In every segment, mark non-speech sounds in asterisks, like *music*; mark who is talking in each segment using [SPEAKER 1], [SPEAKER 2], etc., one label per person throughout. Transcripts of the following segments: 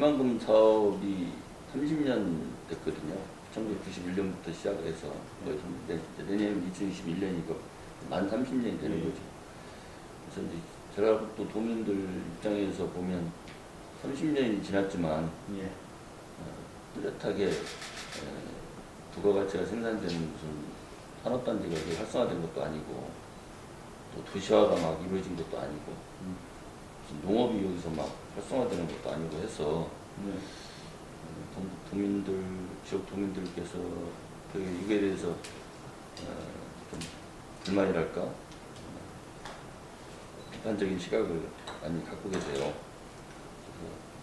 [SPEAKER 1] 새만금 사업이 30년 됐거든요. 1991년부터 시작을 해서 거의 좀 내- 내년 2021년이고 만 30년이 되는
[SPEAKER 2] 예.
[SPEAKER 1] 거죠. 그래서 이제 제가 또 도민들 입장에서 보면 30년이 지났지만
[SPEAKER 2] 예.
[SPEAKER 1] 어, 뚜렷하게 에, 부가가치가 생산되는 무슨 산업단지가 활성화된 것도 아니고 또 도시화가 막 이루어진 것도 아니고
[SPEAKER 2] 음.
[SPEAKER 1] 농업이 여기서 막 활성화되는 것도 아니고 해서
[SPEAKER 2] 네.
[SPEAKER 1] 어, 도- 도민들 지역 도민들께서 그 이거에 대해서 어, 좀 불만이랄까 어, 비판적인 시각을 많이 갖고 계세요.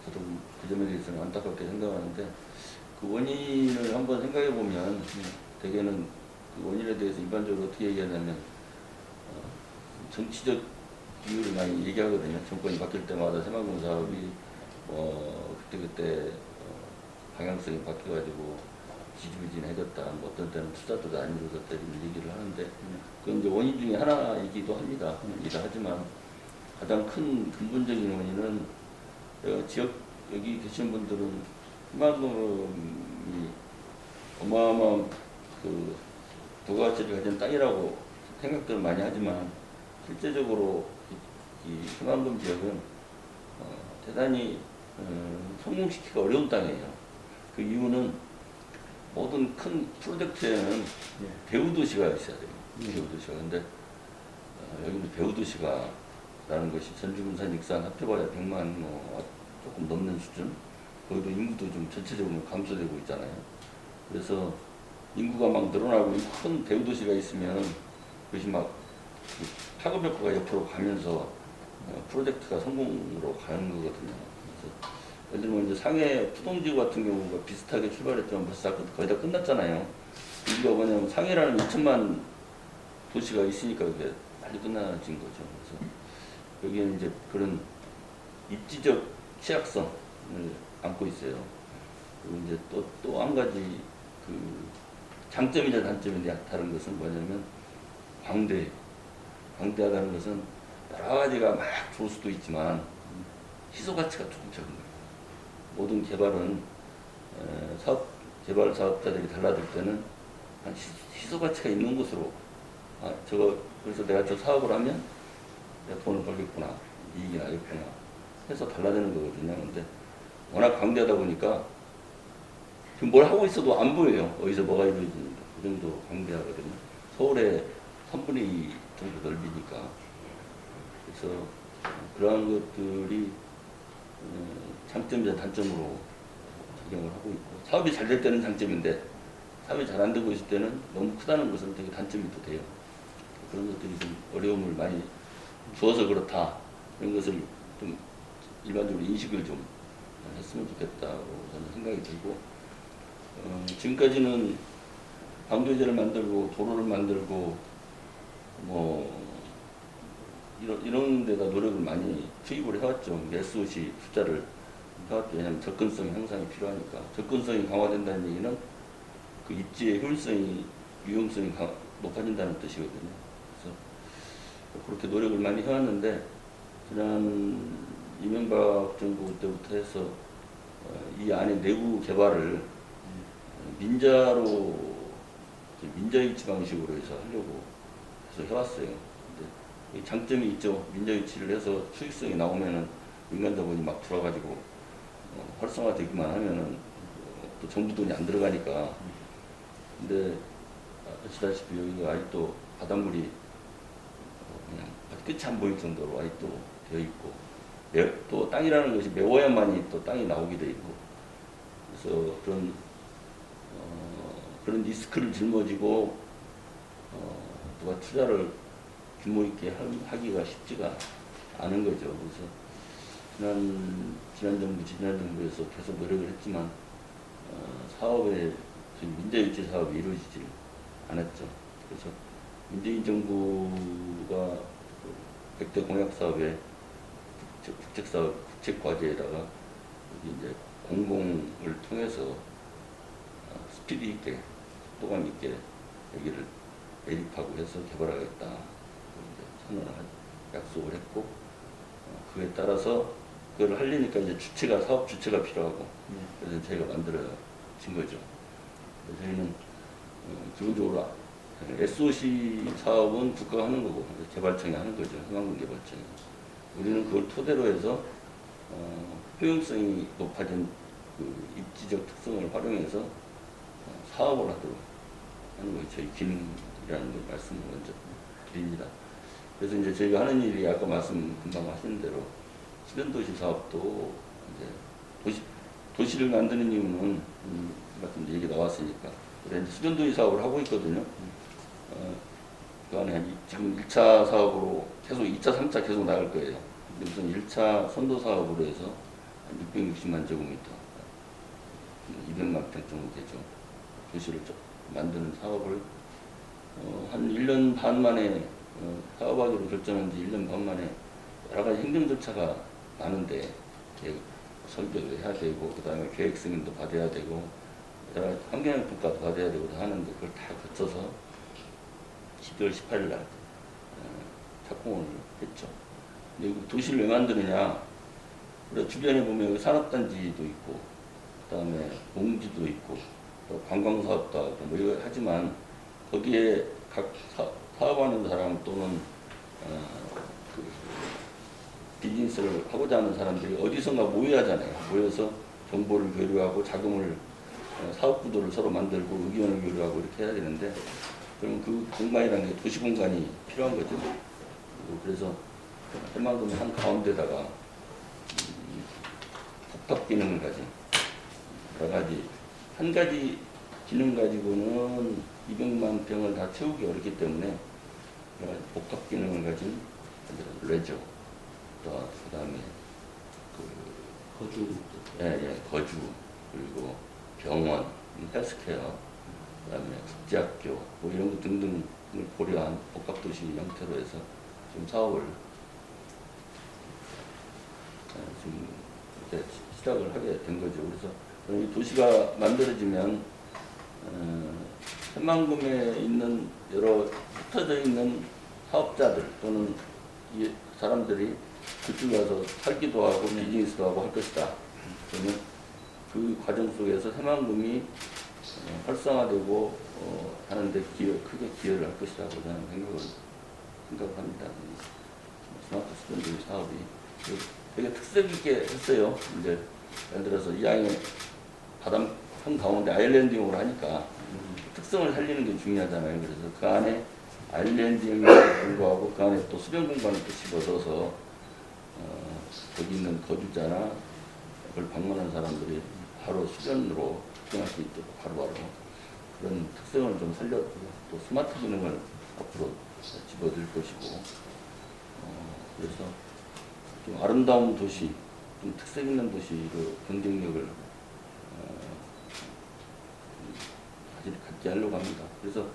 [SPEAKER 1] 저도 그 점에 대해서는 안타깝게 생각하는데 그 원인을 한번 생각해 보면 대개는 그 원인에 대해서 일반적으로 어떻게 얘기하냐면 어, 정치적 이유를 많이 얘기하거든요. 정권이 바뀔 때마다 새만금 사업이 어, 그때 그때 어, 방향성이 바뀌어가지고 지지부진해졌다. 뭐 어떤 때는 투자도 안 이루어졌다 이런 얘기를 하는데 그건 이제 원인 중에 하나이기도 합니다. 이기도 하지만 가장 큰 근본적인 원인은 내가 지역 여기 계신 분들은 희망금이 어마어마한 그 부가가치를 가진 땅이라고 생각들을 많이 하지만 실제적으로 이, 이 희망금 지역은 어, 대단히 어, 성공시키기가 어려운 땅이에요. 그 이유는 모든 큰 프로젝트에는
[SPEAKER 2] 예.
[SPEAKER 1] 배우 도시가 있어야 돼요. 배우 도시가. 근데 어, 여기는 배우 도시가 라는 것이 전주군산 익산 합해봐야 100만 뭐 조금 넘는 수준. 거기도 인구도 좀 전체적으로 감소되고 있잖아요. 그래서 인구가 막 늘어나고 큰 배우 도시가 있으면 그것이 막 파급 효과가 옆으로 가면서 어, 프로젝트가 성공으로 가는 거거든요. 예를 들면 이제 상해 푸동지구 같은 경우가 비슷하게 출발했지만 벌써 거의 다 끝났잖아요. 이유가 뭐냐면 상해라는 2천만 도시가 있으니까 그게 빨리 끝나진 거죠. 그래서 여기는 이제 그런 입지적 취약성을 안고 있어요. 그리고 이제 또 또 한 가지 그 장점이자 단점이 다른 것은 뭐냐면 광대. 광대하다는 것은 여러 가지가 막 좋을 수도 있지만 희소 가치가 조금 적은 거예요. 모든 개발은 에, 사업 개발 사업자들이 달라들 때는 한 희- 희소 가치가 있는 곳으로 아 저거 그래서 내가 저 사업을 하면 내가 돈을 벌겠구나 이익이 나겠구나 해서 달라지는 거거든요. 근데 워낙 광대하다 보니까 지금 뭘 하고 있어도 안 보여요. 어디서 뭐가 이루어지는지 그 정도 광대하거든요. 서울의 3분의 2 정도 넓이니까 그래서 그러한 것들이 어, 장점이자 단점으로 작용을 하고 있고 사업이 잘 될 때는 장점인데 사업이 잘 안 되고 있을 때는 너무 크다는 것은 되게 단점이 또 돼요. 그런 것들이 좀 어려움을 많이 주어서 그렇다 이런 것을 좀 일반적으로 인식을 좀 했으면 좋겠다고 저는 생각이 들고 어, 지금까지는 방도제를 만들고 도로를 만들고 뭐 이런, 이런 데다 노력을 많이 투입을 해왔죠. SOC 숫자를 해왔죠. 왜냐하면 접근성 향상이 필요하니까. 접근성이 강화된다는 얘기는 그 입지의 효율성이, 유용성이 강- 높아진다는 뜻이거든요. 그래서 그렇게 노력을 많이 해왔는데, 지난 이명박 정부 때부터 해서 어, 이 안에 내부 개발을 어, 민자로, 민자유치 방식으로 해서 하려고 해서 해왔어요. 장점이 있죠. 민자유치를 해서 수익성이 나오면은 민간 자본이 막 들어가지고 어, 활성화되기만 하면은 어, 또 정부 돈이 안 들어가니까. 근데 아시다시피 여기가 아직도 바닷물이 어, 그냥 끝이 안 보일 정도로 아직도 되어 있고 매- 또 땅이라는 것이 매워야만이 또 땅이 나오게 돼 있고 그래서 그런 어, 그런 리스크를 짊어지고 어, 누가 투자를 규모 있게 하- 하기가 쉽지가 않은 거죠. 그래서 지난 지난 정부 지난 정부에서 계속 노력을 했지만 어, 사업에 지금 민자유치 사업이 이루어지질 않았죠. 그래서 문재인 정부가 그 100대 공약 사업에 국책, 사업 국책 과제에다가 이제 공공을 통해서 어, 스피드 있게 속도감 있게 여기를 매립하고 해서 개발하겠다. 한- 약속을 했고 어, 그에 따라서 그걸 하려니까 이제 주체가 사업 주체가 필요하고
[SPEAKER 2] 네.
[SPEAKER 1] 그래서 저희가 만들어진 거죠. 저희는 어, 기본적으로 SOC 사업은 국가가 하는 거고 개발청이 하는 거죠. 희망군 개발청이. 우리는 그걸 토대로 해서 어, 효용성이 높아진 그 입지적 특성을 활용해서 어, 사업을 하도록 하는 거예요. 저희 기능이라는 걸 말씀을 먼저 드립니다. 그래서 이제 저희가 하는 일이 아까 말씀 금방 하신 대로 수변도시 사업도 이제 도시 도시를 만드는 이유는 음, 같은 얘기 나왔으니까 그래 이제 수변도시 사업을 하고 있거든요. 어, 그 안에 이- 지금 1차 사업으로 계속 2차, 3차 계속 나갈 거예요. 근데 우선 1차 선도 사업으로 해서 한 660만 제곱미터, 200만 평 정도 되죠. 도시를 좀 만드는 사업을 어, 한 1년 반 만에 어, 사업하기로 결정한 지 1년 반 만에 여러 가지 행정 절차가 많은데 설계도 해야 되고 그 다음에 계획 승인도 받아야 되고 여러 가지 환경 평가도 받아야 되고 다 하는데 그걸 다 거쳐서 12월 18일 날 어, 착공을 했죠. 근데 이 도시를 왜 만드느냐? 주변에 보면 산업단지도 있고, 그 다음에 농지도 있고, 또 관광사업도 하고 뭐 이거 하지만 거기에 각 사, 사업하는 사람 또는 어, 그 비즈니스를 하고자 하는 사람들이 어디선가 모여야잖아요. 모여서 정보를 교류하고 자금을 어, 사업 구도를 서로 만들고 의견을 교류하고 이렇게 해야 되는데 그럼 그 공간이라는 게 도시 공간이 필요한 거죠. 그래서 해망동의 한 가운데다가 음, 복합 가진 여러 가지 한 가지 기능 가지고는 200만 평을 다 채우기 어렵기 때문에 여러 가지 복합 기능을 가진 레저 또 그다음에 그
[SPEAKER 2] 거주
[SPEAKER 1] 예, 예, 거주 그리고 병원, 헬스케어, 그다음에 국제학교 뭐 이런 것 등등을 고려한 복합 도시 형태로 해서 지금 사업을 예, 지금 이렇게 시- 시작을 하게 된 거죠. 그래서 이 도시가 만들어지면 어, 새만금에 있는 여러 흩어져 있는 사업자들 또는 이 사람들이 그쪽 가서 살기도 하고 비즈니스도 하고 할 것이다. 그러면 그 과정 속에서 새만금이 어, 활성화되고 어, 하는데 기여, 크게 기여를 할 것이라고 저는 생각을 생각합니다. 이 스마트 스탠드 사업이 그 되게 특색 있게 했어요. 이제 예를 들어서 이양의 바람 한 가운데 아일랜딩으로 하니까 특성을 살리는 게 중요하잖아요. 그래서 그 안에 아일랜딩에도 불구하고 그 안에 또 수변 공간을 또 집어넣어서 어, 거기 있는 거주자나 그걸 방문한 사람들이 바로 수변으로 수정할 수 있도록 바로바로 그런 특성을 좀 살렸고 또 스마트 기능을 앞으로 집어들 것이고 어, 그래서 좀 아름다운 도시, 좀 특색 있는 도시로 경쟁력을 어, 갖게 하려고 합니다. 그래서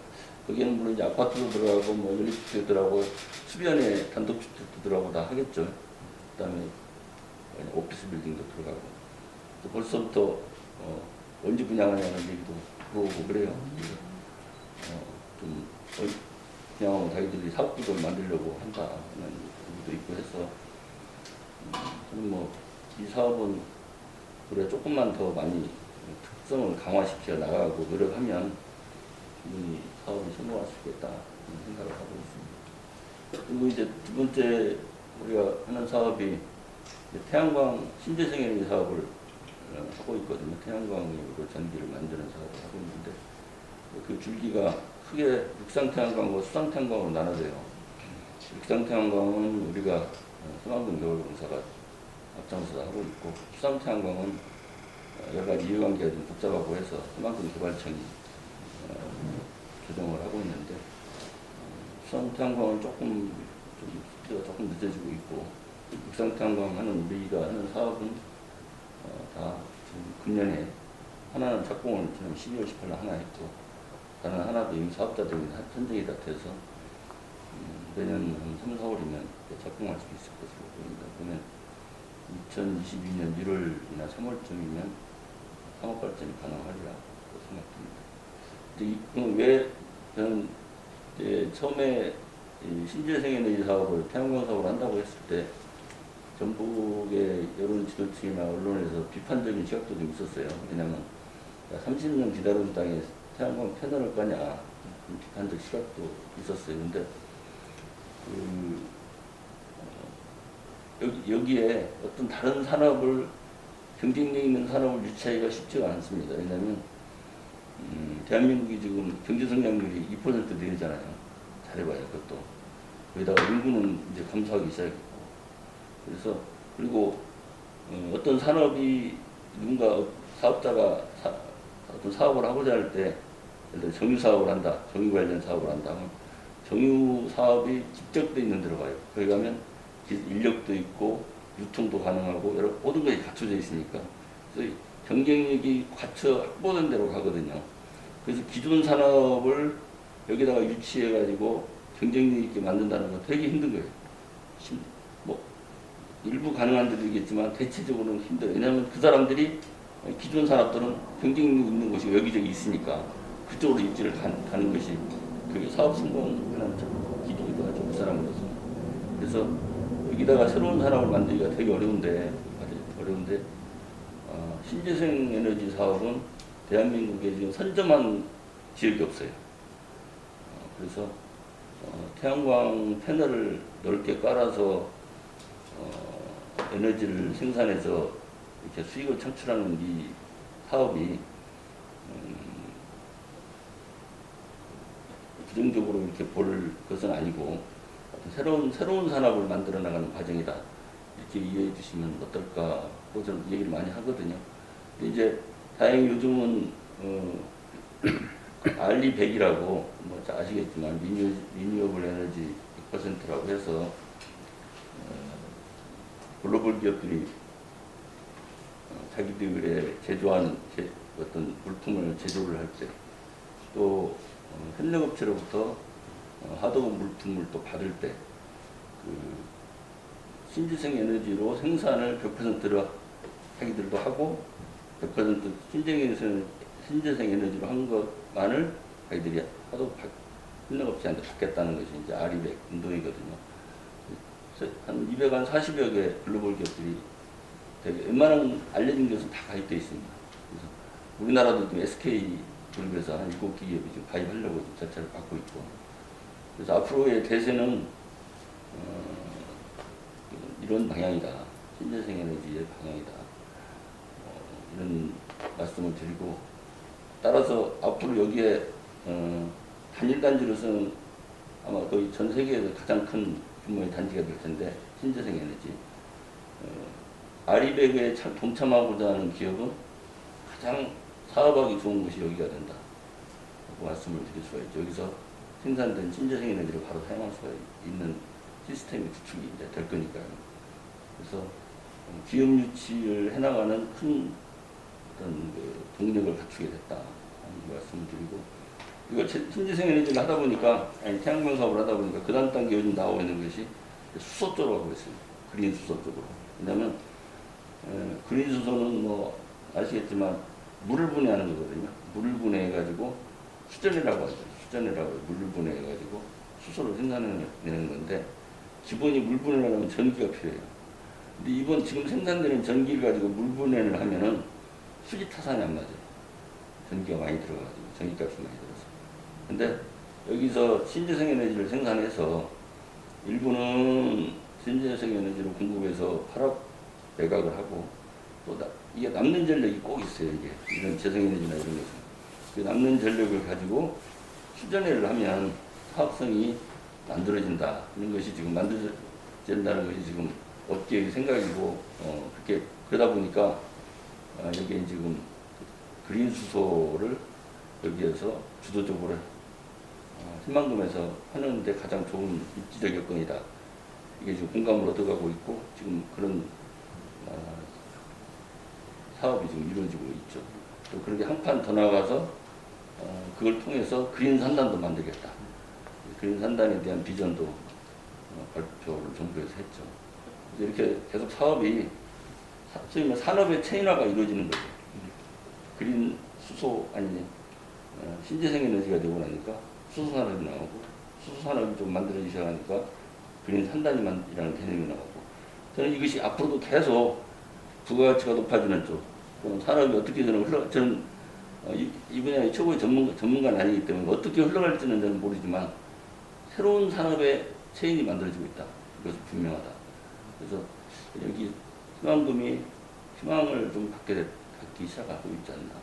[SPEAKER 1] 거기에는 물론 이제 아파트도 들어가고 뭐 연립주택도 들어가고 수변에 단독주택도 들어가고 다 하겠죠. 그다음에 오피스 빌딩도 들어가고 또 벌써부터 어, 언제 분양하냐는 얘기도 들어오고 그래요. 그래서 어, 좀 어, 그냥 자기들이 사업구조를 만들려고 한다는 얘기도 있고 해서 음, 저는 뭐 이 사업은 그래 조금만 더 많이 특성을 강화시켜 나가고 노력하면 충분히 사업이 성공할 수 있겠다 생각을 하고 있습니다. 그리고 이제 두 번째 우리가 하는 사업이 태양광 신재생 에너지 사업을 어, 하고 있거든요. 태양광으로 전기를 만드는 사업을 하고 있는데 그 줄기가 크게 육상 태양광과 수상 태양광으로 나눠져요. 육상 태양광은 우리가 어, 서강동 겨울공사가 앞장서서 하고 있고 수상 태양광은 어, 여러 가지 이해관계가 좀 복잡하고 해서 서강동 개발청이 어, 조정을 하고 있는데 어, 수상 태양광은 조금 좀 조금 늦어지고 있고 육상 태양광 하는 우리가 하는 사업은 어, 다 지금 금년에 하나는 착공을 지난 12월 18일 하나 했고 다른 하나도 이미 사업자들이 한- 선정이 다 돼서 음, 내년 한 3, 4월이면 착공할 수 있을 것으로 보입니다. 그러면 2022년 1월이나 3월쯤이면 상업 발전이 가능하리라 생각합니다. 근데 이- 그럼 왜 저는 이제 처음에 이 신재생 에너지 사업을 태양광 사업을 한다고 했을 때 전북의 여론 지도층이나 언론에서 비판적인 시각도 좀 있었어요. 왜냐면 30년 기다려온 땅에 태양광 패널을 까냐 좀 비판적 시각도 있었어요. 근데 그, 어, 여기, 여기 에 어떤 다른 산업을 경쟁력 있는 산업을 유치하기가 쉽지가 않습니다. 왜냐하면 음, 대한민국이 지금 경제 성장률이 2% 내리잖아요. 잘해봐요, 그것도. 거기다가 인구는 이제 감소하기 시작했고. 그래서, 그리고 어, 떤 산업이 누군가 사업자가 사, 어떤 사업을 하고자 할 때, 정유 사업을 한다, 정유 관련 사업을 한다. 하면 정유 사업이 집적돼 있는 데로 가요. 거기 가면 기- 인력도 있고, 유통도 가능하고, 여러, 모든 것이 갖춰져 있으니까. 그래서 이 경쟁력이 갖춰 확보된 데로 가거든요. 그래서 기존 산업을 여기다가 유치해 가지고 경쟁력 있게 만든다는 건 되게 힘든 거예요. 심- 뭐, 일부 가능한 데도 있겠지만 대체적으로는 힘들어요. 왜냐하면 그 사람들이 기존 산업들은 경쟁력 있는 곳이 여기저기 있으니까 그쪽으로 입지를 가, 가는 것이 그게 사업 성공하는 참 기둥이기도 하죠. 그 사람으로서. 그래서 여기다가 새로운 산업을 만들기가 되게 어려운데, 어려운데, 어, 신재생 에너지 사업은 대한민국에 지금 선점한 지역이 없어요. 어, 그래서 어, 태양광 패널을 넓게 깔아서 어, 에너지를 생산해서 이렇게 수익을 창출하는 이 사업이 음, 부정적으로 이렇게 볼 것은 아니고 새로운 새로운 산업을 만들어 나가는 과정이다 이렇게 이해해 주시면 어떨까 고 저는 얘기를 많이 하거든요. 근데 이제 다행히 요즘은 어, *clears throat* 알리 100이라고 뭐 아시겠지만 리뉴, 리뉴어블 에너지 100%라고 해서 어, 글로벌 기업들이 어, 자기들의 제조한 제, 어떤 물품을 제조를 할 때또 어, 협력업체로부터 어, 하도급 물품을 또 받을 때 그 신재생 에너지로 생산을 100%로 자기들도 하고 100% 신재생, 신재생 에너지로 한 것만을 자기들이 하도 협력업체한테 받겠다는 것이 이제 아리백 운동이거든요. 한 200, 한 40여 개 글로벌 기업들이 되게 웬만한 알려진 것은 다 가입되어 있습니다. 그래서 우리나라도 지금 SK 그룹에서 한 7개 기업이 지금 가입하려고 절차를 받고 있고 그래서 앞으로의 대세는 어, 이런 방향이다. 신재생 에너지의 방향이다. 어, 이런 말씀을 드리고 따라서 앞으로 여기에 어, 단일 단지로서는 아마 거의 전 세계에서 가장 큰 규모의 단지가 될 텐데 신재생 에너지 어, 아리백에 참 동참하고자 하는 기업은 가장 사업하기 좋은 곳이 여기가 된다. 말씀을 드릴 수가 있죠. 여기서 생산된 신재생 에너지를 바로 사용할 수가 있는 시스템이 구축이 이제 될 거니까요. 그래서 어, 기업 유치를 해나가는 큰 어떤 그 동력을 갖추게 됐다. 이 말씀을 드리고 이거 제- 신재생 에너지를 하다 보니까 아니 태양광 사업을 하다 보니까 그 다음 단계 요즘 나오고 있는 것이 수소 쪽으로 가고 있습니다. 그린 수소 쪽으로. 왜냐하면 에, 그린 수소는 뭐 아시겠지만 물을 분해하는 거거든요. 물을 분해해가지고 수전이라고 하죠. 수전이라고. 물을 분해해가지고 수소를 생산해내는 건데 기본이 물 분해를 하면 전기가 필요해요. 근데 이번 지금 생산되는 전기를 가지고 물 분해를 하면은 수지 타산이 안 맞아요. 전기가 많이 들어가가지고 전기값이 많이 들어서. 근데 여기서 신재생 에너지를 생산해서 일부는 신재생 에너지로 공급해서 팔업 매각을 하고 또 나- 이게 남는 전력이 꼭 있어요. 이게 이런 재생 에너지나 이런 것은 그 남는 전력을 가지고 수전해를 하면 사업성이 만들어진다. 이런 것이 지금 만들어진다는 것이 지금 업계의 생각이고 어, 그렇게 그러다 보니까 아, 여기에 지금 그린 수소를 여기에서 주도적으로 어, 희망금에서 하는데 가장 좋은 입지적 여건이다. 이게 지금 공감을 얻어가고 있고 지금 그런 어, 사업이 지금 이루어지고 있죠. 또 그런 게한 판 더 나가서 어, 그걸 통해서 그린 산단도 만들겠다. 그린 산단에 대한 비전도 어, 발표를 정부에서 했죠. 이렇게 계속 사업이 말해 산업의 체인화가 이루어지는 거죠. 그린 수소 아니 어, 신재생 에너지가 되고 나니까 수소 산업이 나오고 수소 산업이 좀 만들어지기 시작하니까 그린 산단이라는 개념이 나오고 저는 이것이 앞으로도 계속 부가가치가 높아지는 쪽, 산업이 어떻게 저는 흘러, 저는 어, 이, 이 분야의 최고의 전문가, 전문가는 아니기 때문에 어떻게 흘러갈지는 저는 모르지만 새로운 산업의 체인이 만들어지고 있다. 이것은 분명하다. 그래서 여기 희망금이 희망을 좀 갖게, 됐- 갖기 시작하고 있지 않나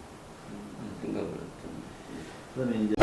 [SPEAKER 1] 생각을 좀
[SPEAKER 2] 그러면 이제